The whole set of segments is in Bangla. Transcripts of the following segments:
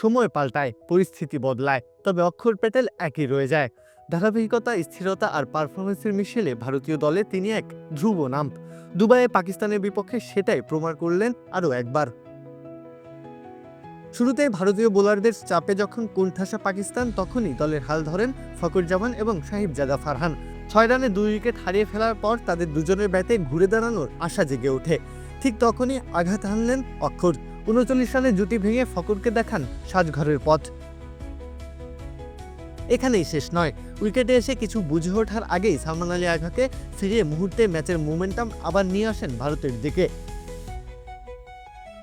সময় পাল্টায়, পরিস্থিতি বদলায়, তবে অক্ষর প্যাটেল একই রয়ে যায়। ধারাবাহিকতা, স্থিরতা আর পারফরমেন্সের মিশেলে ভারতীয় দলে তিনি এক ধ্রুব নাম। দুবাইয়ে পাকিস্তানের বিপক্ষে সেটাই প্রমাণ করলেন আরও একবার। শুরুতে ভারতীয় বোলারদের চাপে যখন কুণ্ঠাসা পাকিস্তান, তখনই দলের হাল ধরেন ফকর জামান এবং সাহিব সাহিবজাদা ফারহান। ছয় রানে দুই উইকেট হারিয়ে ফেলার পর তাদের দুজনের ব্যাটে ঘুরে দাঁড়ানোর আশা জেগে ওঠে। ঠিক তখনই আঘাত হানলেন অক্ষর। উনচল্লিশ রানে জুটি ভেঙে ফকরকে দেখান সাজঘরের পথ। এখানেই শেষ নয়। উইকেটে এসে কিছু বুঝে ওঠার আগেই সালমান আলী আঘাকে ফিরিয়ে মুহূর্তে ম্যাচের মোমেন্টাম আবার নিয়ে আসেন ভারতের দিকে।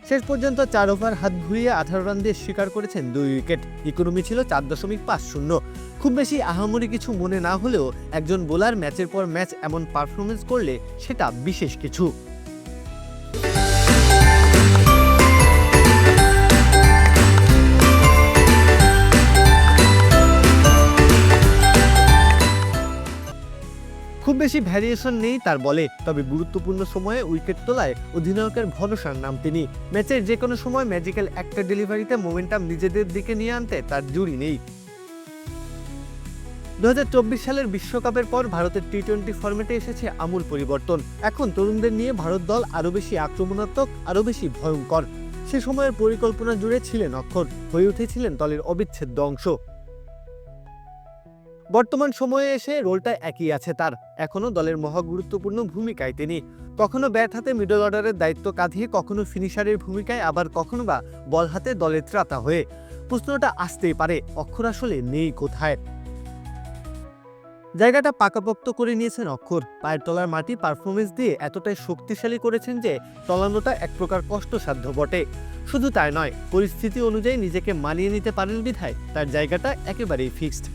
শেষ পর্যন্ত চার ওভার হাত ঘুরিয়ে আঠারো রান দিয়ে স্বীকার করেছেন দুই উইকেট। ইকোনমি ছিল চার দশমিক পাঁচ শূন্য। খুব বেশি আহামরি কিছু মনে না হলেও একজন বোলার ম্যাচের পর ম্যাচ এমন পারফরমেন্স করলে সেটা বিশেষ কিছু। খুব বেশি ভ্যারিয়েশন নেই তার বলে। তবে গুরুত্বপূর্ণ সময়ে উইকেট তোলায় অধিনায়কের ভরসার নাম তিনি। ম্যাচের যে কোনো সময় ম্যাজিক্যাল একটা ডেলিভারিতে মোমেন্টাম নিজেদের দিকে নিয়ে আনতে তার জুড়ি নেই। দু হাজার চব্বিশ সালের বিশ্বকাপের পর ভারতের টি টোয়েন্টি ফর্মেটে এসেছে আমূল পরিবর্তন। এখন তরুণদের নিয়ে ভারত দল আরও বেশি আক্রমণাত্মক, আরও বেশি ভয়ঙ্কর। সে সময়ের পরিকল্পনা জুড়ে ছিলেন অক্ষর। হয়ে উঠেছিলেন দলের অবিচ্ছেদ্য অংশ। বর্তমান সময়ে এসে রোলটা একই আছে তার। এখনও দলের মহা গুরুত্বপূর্ণ ভূমিকায় তিনি। কখনো ব্যাট হাতে মিডল অর্ডারের দায়িত্ব কাঁধিয়ে, কখনো ফিনিশারের ভূমিকায়, আবার কখনো বা বল হাতে দলের ত্রাতা হয়ে। প্রশ্নটা আসতেই পারে, অক্ষর আসলে নেই কোথায়? জায়গাটা পাকাপোক্ত করে নিয়েছেন অক্ষর। পায়ের তলার মাটি পারফরমেন্স দিয়ে এতটাই শক্তিশালী করেছেন যে, তলানোটা এক প্রকার কষ্টসাধ্য বটে। শুধু তাই নয়, পরিস্থিতি অনুযায়ী নিজেকে মানিয়ে নিতে পারেন বিধায় তার জায়গাটা একেবারেই ফিক্সড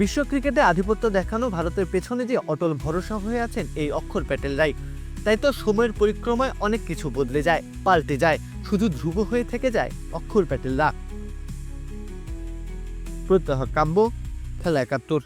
বিশ্ব ক্রিকেটে আধিপত্য দেখানো ভারতের পেছনে যে অটল ভরসা হয়ে আছেন এই অক্ষর প্যাটেলরাই তাই তো সময়ের পরিক্রমায় অনেক কিছু বদলে যায়, পাল্টে যায়, শুধু ধ্রুব হয়ে থেকে যায় অক্ষর প্যাটেলরা প্রত্যহ কাব্য খেলা একাত্তর।